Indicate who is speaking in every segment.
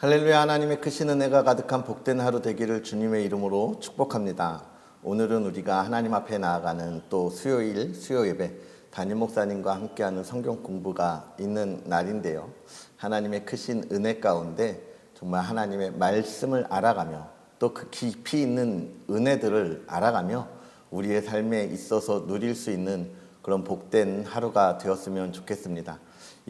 Speaker 1: 할렐루야 하나님의 크신 은혜가 가득한 복된 하루 되기를 주님의 이름으로 축복합니다. 오늘은 우리가 하나님 앞에 나아가는 또 수요일 수요 예배 담임 목사님과 함께하는 성경 공부가 있는 날인데요. 하나님의 크신 은혜 가운데 정말 하나님의 말씀을 알아가며 또 그 깊이 있는 은혜들을 알아가며 우리의 삶에 있어서 누릴 수 있는 그런 복된 하루가 되었으면 좋겠습니다.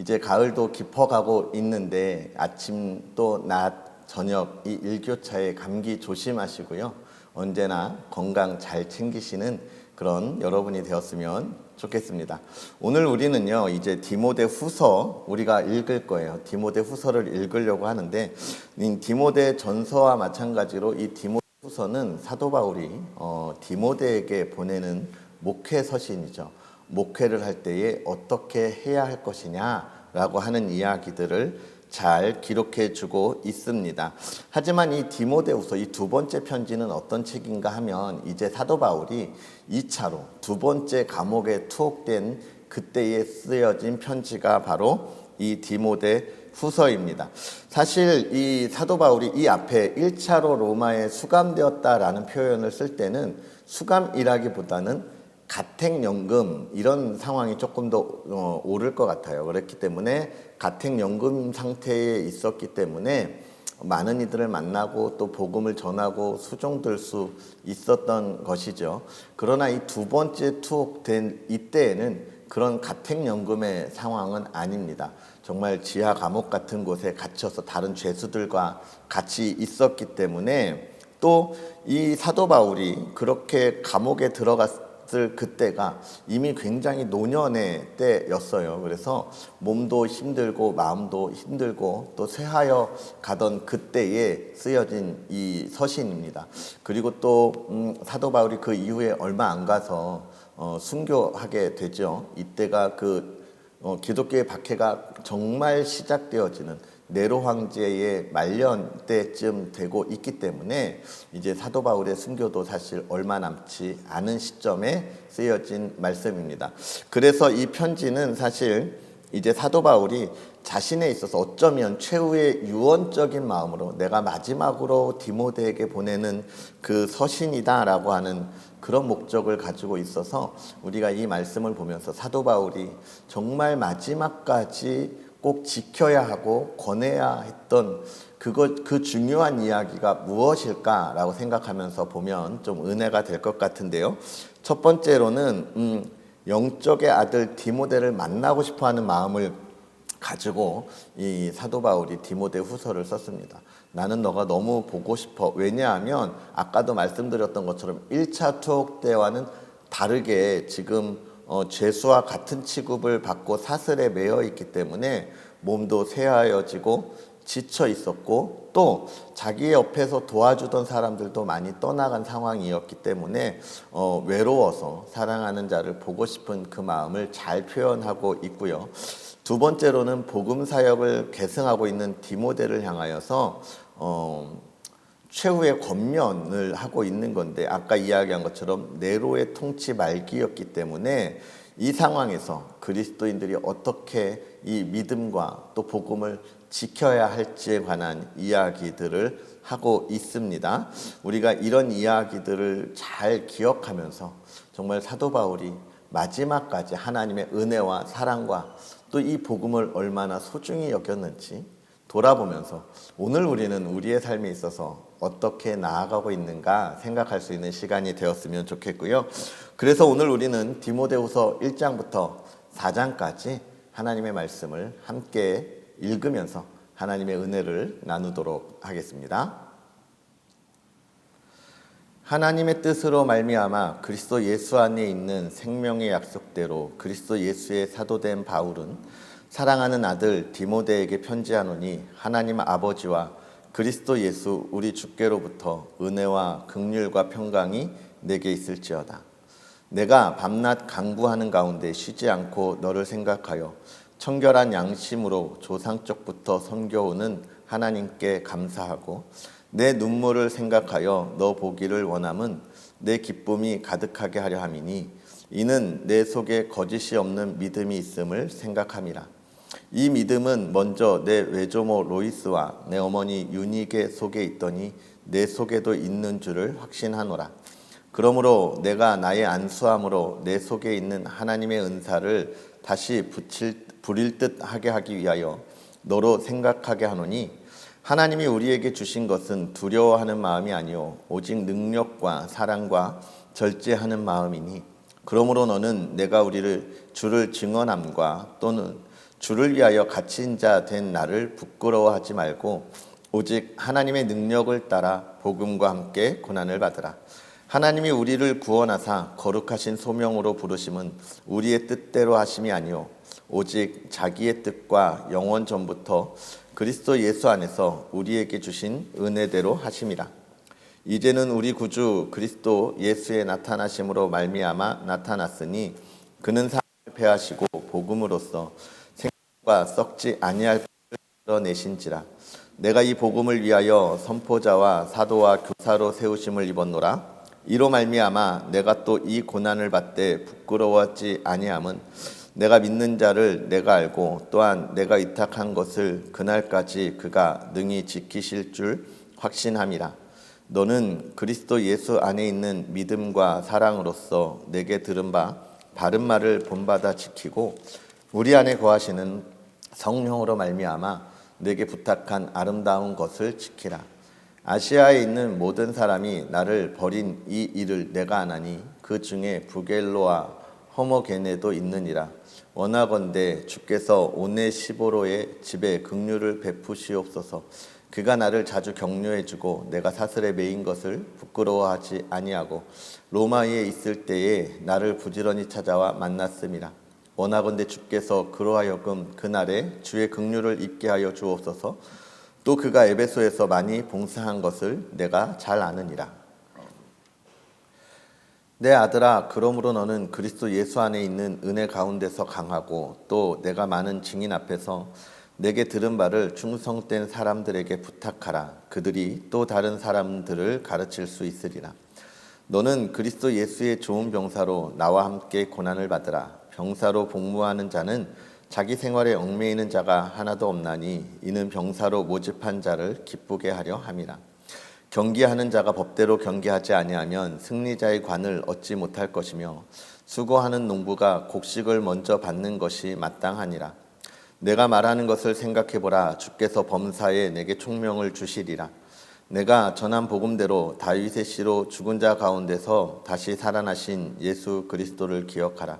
Speaker 1: 이제 가을도 깊어가고 있는데 아침 또 낮 저녁 이 일교차에 감기 조심하시고요. 언제나 건강 잘 챙기시는 그런 여러분이 되었으면 좋겠습니다. 오늘 우리는요, 이제 디모데 후서 우리가 읽을 거예요. 디모데 후서를 읽으려고 하는데, 이 디모데 전서와 마찬가지로 이 디모데 후서는 사도 바울이 어, 디모데에게 보내는 목회 서신이죠. 목회를 할 때에 어떻게 해야 할 것이냐라고 하는 이야기들을 잘 기록해 주고 있습니다. 하지만 이 디모데후서 이 두 번째 편지는 어떤 책인가 하면 이제 사도 바울이 2차로 두 번째 감옥에 투옥된 그때에 쓰여진 편지가 바로 이 디모데 후서입니다. 사실 이 사도 바울이 이 앞에 1차로 로마에 수감되었다라는 표현을 쓸 때는 수감이라기보다는 가택연금 이런 상황이 조금 더 어, 오를 것 같아요. 그렇기 때문에 가택연금 상태에 있었기 때문에 많은 이들을 만나고 또 복음을 전하고 수종될 수 있었던 것이죠. 그러나 이 두 번째 투옥된 이때에는 그런 가택연금의 상황은 아닙니다. 정말 지하 감옥 같은 곳에 갇혀서 다른 죄수들과 같이 있었기 때문에 또 이 사도 바울이 그렇게 감옥에 들어갔을 그때가 이미 굉장히 노년의 때였어요. 그래서 몸도 힘들고 마음도 힘들고 또 쇠하여 가던 그때에 쓰여진 이 서신입니다. 그리고 또 음, 사도 바울이 그 이후에 얼마 안 가서 어, 순교하게 되죠. 이때가 그 어, 기독교의 박해가 정말 시작되어지는 네로 황제의 말년 때쯤 되고 있기 때문에 이제 사도 바울의 순교도 사실 얼마 남지 않은 시점에 쓰여진 말씀입니다. 그래서 이 편지는 사실 이제 사도 바울이 자신에 있어서 어쩌면 최후의 유언적인 마음으로 내가 마지막으로 디모데에게 보내는 그 서신이다라고 하는 그런 목적을 가지고 있어서 우리가 이 말씀을 보면서 사도 바울이 정말 마지막까지 꼭 지켜야 하고 권해야 했던 그것 그 중요한 이야기가 무엇일까라고 생각하면서 보면 좀 은혜가 될 것 같은데요. 첫 번째로는 음, 영적의 아들 디모데를 만나고 싶어하는 마음을 가지고 이 사도 바울이 디모데 후서를 썼습니다. 나는 너가 너무 보고 싶어. 왜냐하면 아까도 말씀드렸던 것처럼 1차 투옥 때와는 다르게 지금 어, 죄수와 같은 취급을 받고 사슬에 매여 있기 때문에 몸도 쇠하여지고 지쳐 있었고 또 자기 옆에서 도와주던 사람들도 많이 떠나간 상황이었기 때문에 어, 외로워서 사랑하는 자를 보고 싶은 그 마음을 잘 표현하고 있고요. 두 번째로는 복음 사역을 계승하고 있는 디모데를 향하여서 어, 최후의 권면을 하고 있는 건데 아까 이야기한 것처럼 네로의 통치 말기였기 때문에 이 상황에서 그리스도인들이 어떻게 이 믿음과 또 복음을 지켜야 할지에 관한 이야기들을 하고 있습니다. 우리가 이런 이야기들을 잘 기억하면서 정말 사도 바울이 마지막까지 하나님의 은혜와 사랑과 또 이 복음을 얼마나 소중히 여겼는지 돌아보면서 오늘 우리는 우리의 삶에 있어서 어떻게 나아가고 있는가 생각할 수 있는 시간이 되었으면 좋겠고요. 그래서 오늘 우리는 디모데후서 1장부터 4장까지 하나님의 말씀을 함께 읽으면서 하나님의 은혜를 나누도록 하겠습니다. 하나님의 뜻으로 말미암아 그리스도 예수 안에 있는 생명의 약속대로 그리스도 예수의 사도된 바울은 사랑하는 아들 디모데에게 편지하노니 하나님 아버지와 그리스도 예수 우리 주께로부터 은혜와 극률과 평강이 내게 있을지어다. 내가 밤낮 강구하는 가운데 쉬지 않고 너를 생각하여 청결한 양심으로 조상적부터 섬겨오는 하나님께 감사하고 내 눈물을 생각하여 너 보기를 원함은 내 기쁨이 가득하게 하려 함이니 이는 내 속에 거짓이 없는 믿음이 있음을 생각함이라. 이 믿음은 먼저 내 외조모 로이스와 내 어머니 유니게 속에 있더니 내 속에도 있는 줄을 확신하노라. 그러므로 내가 나의 안수함으로 내 속에 있는 하나님의 은사를 다시 붙일, 부릴 듯 하게 하기 위하여 너로 생각하게 하노니 하나님이 우리에게 주신 것은 두려워하는 마음이 아니요 오직 능력과 사랑과 절제하는 마음이니 그러므로 너는 내가 우리를 주를 증언함과 또는 주를 위하여 갇힌 자 된 나를 부끄러워하지 말고 오직 하나님의 능력을 따라 복음과 함께 고난을 받으라. 하나님이 우리를 구원하사 거룩하신 소명으로 부르심은 우리의 뜻대로 하심이 아니요 오직 자기의 뜻과 영원 전부터 그리스도 예수 안에서 우리에게 주신 은혜대로 하심이라. 이제는 우리 구주 그리스도 예수의 나타나심으로 말미암아 나타났으니 그는 사람을 패하시고 복음으로써 생 과 썩지 아니할 것을 내신지라. 내가 이 복음을 위하여 선포자와 사도와 교사로 세우심을 입었노라. 이로 말미암아 내가 또 이 고난을 받되 부끄러워하지 아니함은 내가 믿는 자를 내가 알고 또한 내가 위탁한 것을 그날까지 그가 능히 지키실 줄 확신함이라. 너는 그리스도 예수 안에 있는 믿음과 사랑으로서 내게 들은 바 바른 말을 본받아 지키고 우리 안에 거하시는 성령으로 말미암아 내게 부탁한 아름다운 것을 지키라. 아시아에 있는 모든 사람이 나를 버린 이 일을 내가 안 하니 그 중에 부겔로와 허머게네도 있느니라. 원하건대 주께서 오네시보로의 집에 긍휼을 베푸시옵소서. 그가 나를 자주 격려해주고 내가 사슬에 매인 것을 부끄러워하지 아니하고 로마에 있을 때에 나를 부지런히 찾아와 만났음이라. 원하건대 주께서 그로하여금 그날에 주의 긍휼을 입게 하여 주옵소서. 또 그가 에베소에서 많이 봉사한 것을 내가 잘 아느니라. 내 아들아, 그러므로 너는 그리스도 예수 안에 있는 은혜 가운데서 강하고 또 내가 많은 증인 앞에서 내게 들은 바를 충성된 사람들에게 부탁하라. 그들이 또 다른 사람들을 가르칠 수 있으리라. 너는 그리스도 예수의 좋은 병사로 나와 함께 고난을 받으라. 병사로 복무하는 자는 자기 생활에 얽매이는 자가 하나도 없나니 이는 병사로 모집한 자를 기쁘게 하려 함이라. 경기하는 자가 법대로 경기하지 아니하면 승리자의 관을 얻지 못할 것이며 수고하는 농부가 곡식을 먼저 받는 것이 마땅하니라. 내가 말하는 것을 생각해 보라. 주께서 범사에 내게 총명을 주시리라. 내가 전한 복음대로 다윗의 씨로 죽은 자 가운데서 다시 살아나신 예수 그리스도를 기억하라.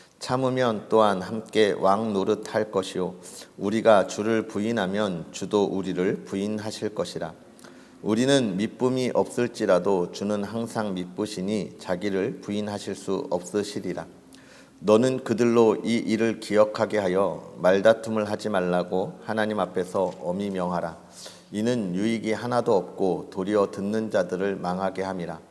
Speaker 1: 참으면 또한 함께 왕 노릇할 것이요. 우리가 주를 부인하면 주도 우리를 부인하실 것이라. 우리는 미쁨이 없을지라도 주는 항상 미쁘시니 자기를 부인하실 수 없으시리라. 너는 그들로 이 일을 기억하게 하여 말다툼을 하지 말라고 하나님 앞에서 엄히 명하라. 이는 유익이 하나도 없고 도리어 듣는 자들을 망하게 함이라.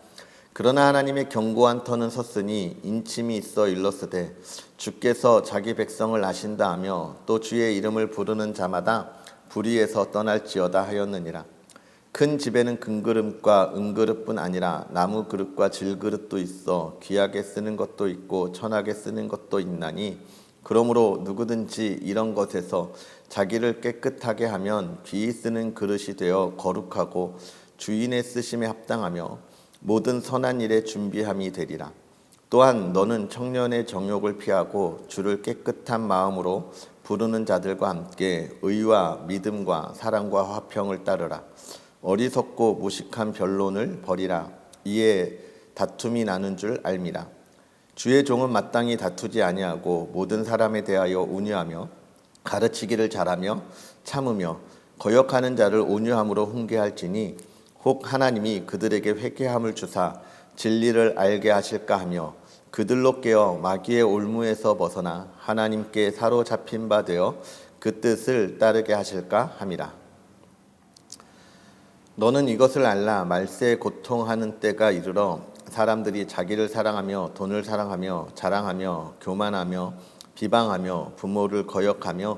Speaker 1: 그러나 하나님의 견고한 터는 섰으니 인침이 있어 일렀으되 주께서 자기 백성을 아신다 하며 또 주의 이름을 부르는 자마다 불의에서 떠날지어다 하였느니라. 큰 집에는 금그릇과 은그릇뿐 아니라 나무 그릇과 질그릇도 있어 귀하게 쓰는 것도 있고 천하게 쓰는 것도 있나니 그러므로 누구든지 이런 것에서 자기를 깨끗하게 하면 귀히 쓰는 그릇이 되어 거룩하고 주인의 쓰심에 합당하며 모든 선한 일에 준비함이 되리라. 또한 너는 청년의 정욕을 피하고 주를 깨끗한 마음으로 부르는 자들과 함께 의와 믿음과 사랑과 화평을 따르라. 어리석고 무식한 변론을 버리라. 이에 다툼이 나는 줄 알미라. 주의 종은 마땅히 다투지 아니하고 모든 사람에 대하여 운유하며 가르치기를 잘하며 참으며 거역하는 자를 온유함으로 훈계할지니 혹 하나님이 그들에게 회개함을 주사 진리를 알게 하실까 하며 그들로 깨어 마귀의 올무에서 벗어나 하나님께 사로잡힌 바 되어 그 뜻을 따르게 하실까 함이라. 너는 이것을 알라 말세에 고통하는 때가 이르러 사람들이 자기를 사랑하며 돈을 사랑하며 자랑하며 교만하며 비방하며 부모를 거역하며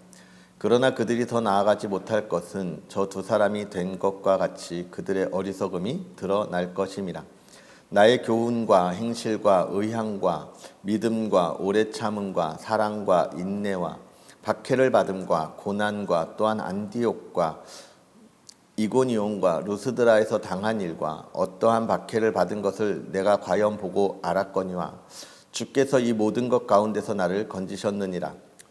Speaker 1: 그러나 그들이 더 나아가지 못할 것은 저 두 사람이 된 것과 같이 그들의 어리석음이 드러날 것임이라. 나의 교훈과 행실과 의향과 믿음과 오래 참음과 사랑과 인내와 박해를 받음과 고난과 또한 안디옥과 이고니온과 루스드라에서 당한 일과 어떠한 박해를 받은 것을 내가 과연 보고 알았거니와 주께서 이 모든 것 가운데서 나를 건지셨느니라.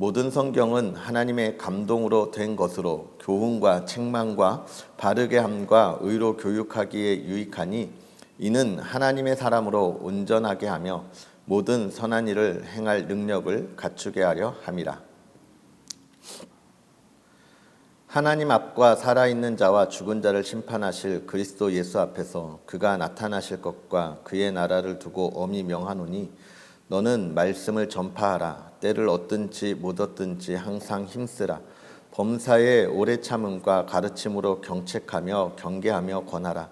Speaker 1: 모든 성경은 하나님의 감동으로 된 것으로 교훈과 책망과 바르게 함과 의로 교육하기에 유익하니 이는 하나님의 사람으로 온전하게 하며 모든 선한 일을 행할 능력을 갖추게 하려 함이라. 하나님 앞과 살아있는 자와 죽은 자를 심판하실 그리스도 예수 앞에서 그가 나타나실 것과 그의 나라를 두고 엄히 명하노니 너는 말씀을 전파하라. 때를 얻든지 못 얻든지 항상 힘쓰라. 범사에 오래 참음과 가르침으로 경책하며 경계하며 권하라.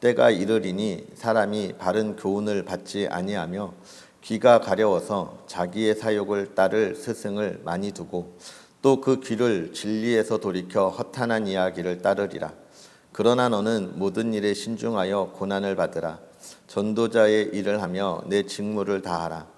Speaker 1: 때가 이르리니 사람이 바른 교훈을 받지 아니하며 귀가 가려워서 자기의 사욕을 따를 스승을 많이 두고 또 그 귀를 진리에서 돌이켜 허탄한 이야기를 따르리라. 그러나 너는 모든 일에 신중하여 고난을 받으라. 전도자의 일을 하며 내 직무를 다하라.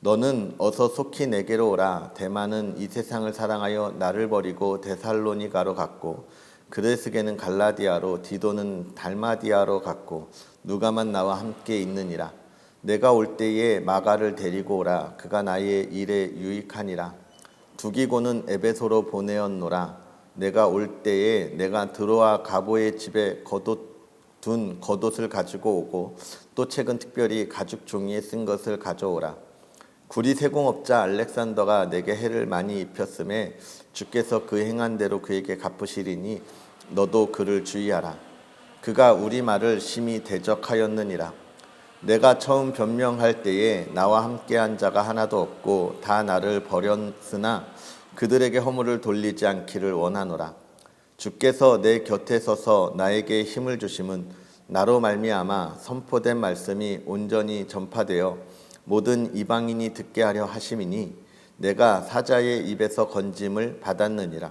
Speaker 1: 너는 어서 속히 내게로 오라. 대만은 이 세상을 사랑하여 나를 버리고 데살로니가로 갔고 그레스게는 갈라디아로 디도는 달마디아로 갔고 누가만 나와 함께 있느니라. 내가 올 때에 마가를 데리고 오라. 그가 나의 일에 유익하니라. 두기고는 에베소로 보내었노라. 내가 올 때에 내가 들어와 가보의 집에 겉옷 둔 겉옷을 가지고 오고 또 최근 특별히 가죽 종이에 쓴 것을 가져오라. 구리 세공업자 알렉산더가 내게 해를 많이 입혔음에 주께서 그 행한 대로 그에게 갚으시리니 너도 그를 주의하라. 그가 우리 말을 심히 대적하였느니라. 내가 처음 변명할 때에 나와 함께한 자가 하나도 없고 다 나를 버렸으나 그들에게 허물을 돌리지 않기를 원하노라. 주께서 내 곁에 서서 나에게 힘을 주심은 나로 말미암아 선포된 말씀이 온전히 전파되어 모든 이방인이 듣게 하려 하심이니 내가 사자의 입에서 건짐을 받았느니라.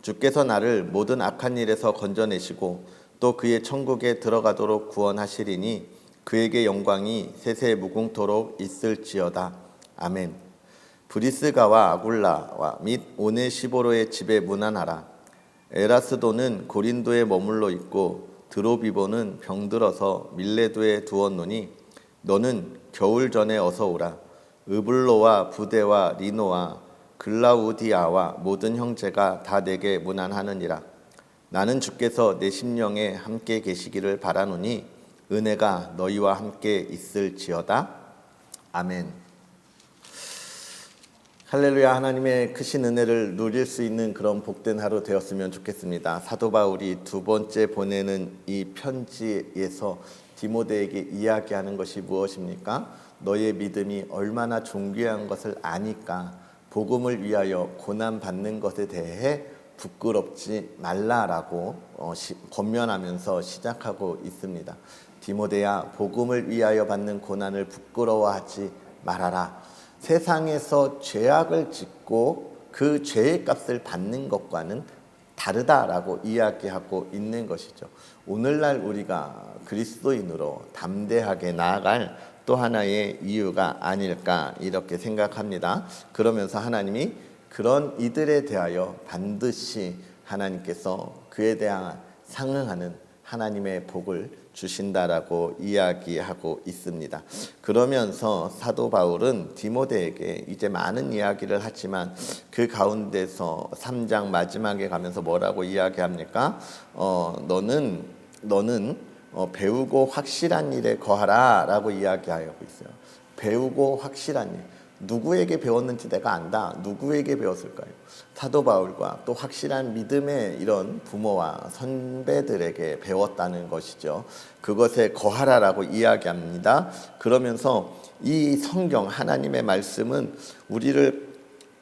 Speaker 1: 주께서 나를 모든 악한 일에서 건져내시고 또 그의 천국에 들어가도록 구원하시리니 그에게 영광이 세세 무궁토록 있을지어다. 아멘. 브리스가와 아굴라와 및 오네시보로의 집에 문안하라. 에라스도는 고린도에 머물러 있고 드로비보는 병들어서 밀레도에 두었노니 너는 겨울 전에 어서 오라. 으블로와 부대와 리노와 글라우디아와 모든 형제가 다 내게 문안하느니라. 나는 주께서 내 심령에 함께 계시기를 바라노니 은혜가 너희와 함께 있을지어다. 아멘. 할렐루야 하나님의 크신 은혜를 누릴 수 있는 그런 복된 하루 되었으면 좋겠습니다. 사도 바울이 두 번째 보내는 이 편지에서 디모데에게 이야기하는 것이 무엇입니까? 너의 믿음이 얼마나 존귀한 것을 아니까 복음을 위하여 고난 받는 것에 대해 부끄럽지 말라라고 어, 시, 권면하면서 시작하고 있습니다. 디모데야 복음을 위하여 받는 고난을 부끄러워하지 말아라. 세상에서 죄악을 짓고 그 죄의 값을 받는 것과는 다르다라고 이야기하고 있는 것이죠. 오늘날 우리가 그리스도인으로 담대하게 나아갈 또 하나의 이유가 아닐까 이렇게 생각합니다. 그러면서 하나님이 그런 이들에 대하여 반드시 하나님께서 그에 대한 상응하는 하나님의 복을 주신다라고 이야기하고 있습니다. 그러면서 사도 바울은 디모데에게 이제 많은 이야기를 하지만 그 가운데서 3장 마지막에 가면서 뭐라고 이야기합니까? 어, 너는 너는 어, 배우고 확실한 일에 거하라라고 이야기하고 있어요. 배우고 확실한 일. 누구에게 배웠는지 내가 안다. 누구에게 배웠을까요? 사도 바울과 또 확실한 믿음의 이런 부모와 선배들에게 배웠다는 것이죠. 그것에 거하라라고 이야기합니다. 그러면서 이 성경 하나님의 말씀은 우리를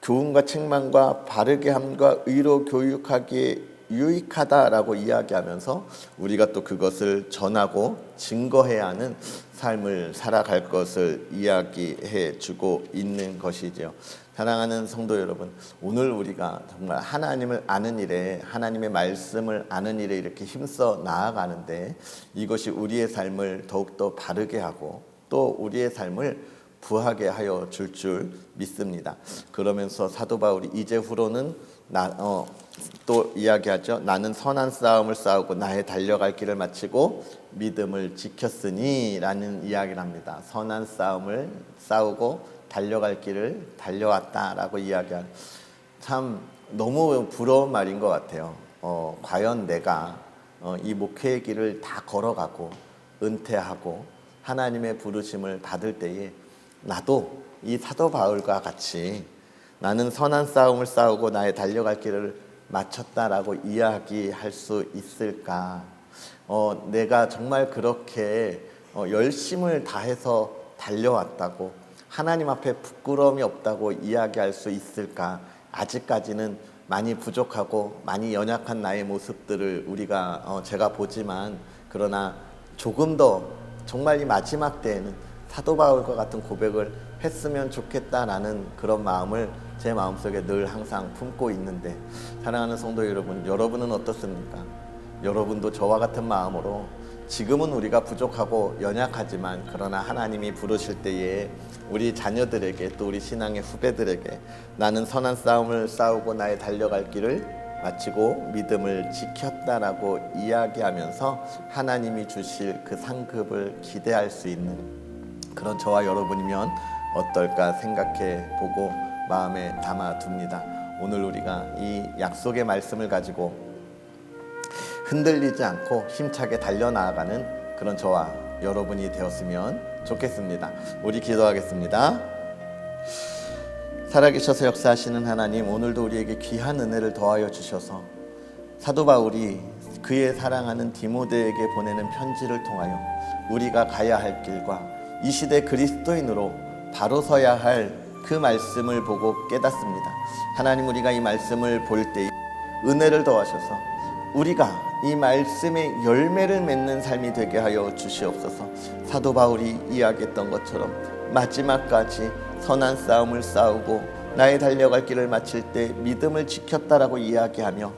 Speaker 1: 교훈과 책망과 바르게 함과 의로 교육하기에 유익하다라고 이야기하면서 우리가 또 그것을 전하고 증거해야 하는 삶을 살아갈 것을 이야기해 주고 있는 것이죠. 사랑하는 성도 여러분, 오늘 우리가 정말 하나님을 아는 일에 하나님의 말씀을 아는 일에 이렇게 힘써 나아가는데 이것이 우리의 삶을 더욱더 바르게 하고 또 우리의 삶을 부하게 하여 줄줄 믿습니다. 그러면서 사도 바울이 이제 후로는 나, 어, 또 이야기하죠. 나는 선한 싸움을 싸우고 나의 달려갈 길을 마치고 믿음을 지켰으니라는 이야기를 합니다. 선한 싸움을 싸우고 달려갈 길을 달려왔다라고 이야기한 참 너무 부러운 말인 것 같아요. 어, 과연 내가 어, 이 목회의 길을 다 걸어가고 은퇴하고 하나님의 부르심을 받을 때에 나도 이 사도 바울과 같이 나는 선한 싸움을 싸우고 나의 달려갈 길을 마쳤다라고 이야기할 수 있을까? 어, 내가 정말 그렇게 어, 열심을 다해서 달려왔다고 하나님 앞에 부끄러움이 없다고 이야기할 수 있을까? 아직까지는 많이 부족하고 많이 연약한 나의 모습들을 우리가 어, 제가 보지만 그러나 조금 더 정말 이 마지막 때에는 사도 바울과 같은 고백을 했으면 좋겠다라는 그런 마음을 제 마음속에 늘 항상 품고 있는데 사랑하는 성도 여러분, 여러분은 어떻습니까? 여러분도 저와 같은 마음으로 지금은 우리가 부족하고 연약하지만 그러나 하나님이 부르실 때에 우리 자녀들에게 또 우리 신앙의 후배들에게 나는 선한 싸움을 싸우고 나의 달려갈 길을 마치고 믿음을 지켰다라고 이야기하면서 하나님이 주실 그 상급을 기대할 수 있는 그런 저와 여러분이면 어떨까 생각해 보고 마음에 담아 둡니다. 오늘 우리가 이 약속의 말씀을 가지고 흔들리지 않고 힘차게 달려나가는 그런 저와 여러분이 되었으면 좋겠습니다. 우리 기도하겠습니다. 살아계셔서 역사하시는 하나님, 오늘도 우리에게 귀한 은혜를 더하여 주셔서 사도 바울이 그의 사랑하는 디모데에게 보내는 편지를 통하여 우리가 가야 할 길과 이 시대 그리스도인으로 바로 서야 할 그 말씀을 보고 깨닫습니다. 하나님 우리가 이 말씀을 볼 때 은혜를 더하셔서 우리가 이 말씀의 열매를 맺는 삶이 되게 하여 주시옵소서. 사도 바울이 이야기했던 것처럼 마지막까지 선한 싸움을 싸우고 나의 달려갈 길을 마칠 때 믿음을 지켰다라고 이야기하며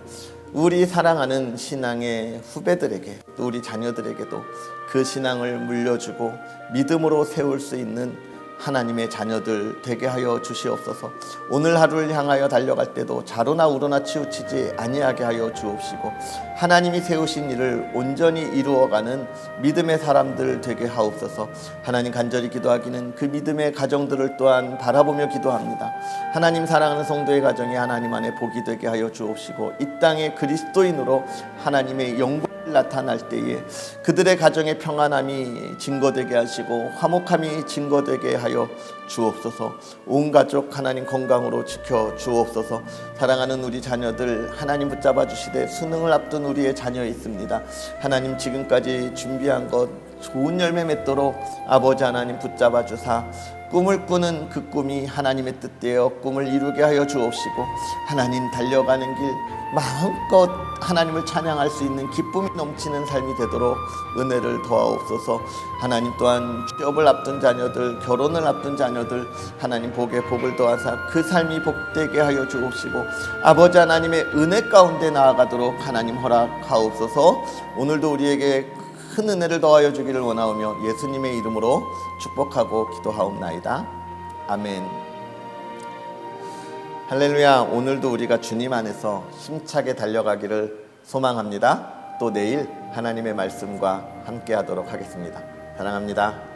Speaker 1: 우리 사랑하는 신앙의 후배들에게 또 우리 자녀들에게도 그 신앙을 물려주고 믿음으로 세울 수 있는 하나님의 자녀들 되게 하여 주시옵소서. 오늘 하루를 향하여 달려갈 때도 자로나 우로나 치우치지 아니하게 하여 주옵시고 하나님이 세우신 일을 온전히 이루어가는 믿음의 사람들 되게 하옵소서. 하나님 간절히 기도하기는 그 믿음의 가정들을 또한 바라보며 기도합니다. 하나님 사랑하는 성도의 가정이 하나님 안에 복이 되게 하여 주옵시고 이 땅의 그리스도인으로 하나님의 영광 나타날 때에 그들의 가정의 평안함이 증거되게 하시고 화목함이 증거되게 하여 주옵소서. 온 가족 하나님 건강으로 지켜 주옵소서. 사랑하는 우리 자녀들 하나님 붙잡아 주시되 수능을 앞둔 우리의 자녀 있습니다. 하나님 지금까지 준비한 것 좋은 열매 맺도록 아버지 하나님 붙잡아 주사 꿈을 꾸는 그 꿈이 하나님의 뜻대로 꿈을 이루게 하여 주옵시고 하나님 달려가는 길 마음껏 하나님을 찬양할 수 있는 기쁨이 넘치는 삶이 되도록 은혜를 도와옵소서. 하나님 또한 취업을 앞둔 자녀들 결혼을 앞둔 자녀들 하나님 복에 복을 더하사 그 삶이 복되게 하여 주옵시고 아버지 하나님의 은혜 가운데 나아가도록 하나님 허락하옵소서. 오늘도 우리에게 큰 은혜를 더하여 주기를 원하오며 예수님의 이름으로 축복하고 기도하옵나이다. 아멘. 할렐루야 오늘도 우리가 주님 안에서 힘차게 달려가기를 소망합니다. 또 내일 하나님의 말씀과 함께 하도록 하겠습니다. 사랑합니다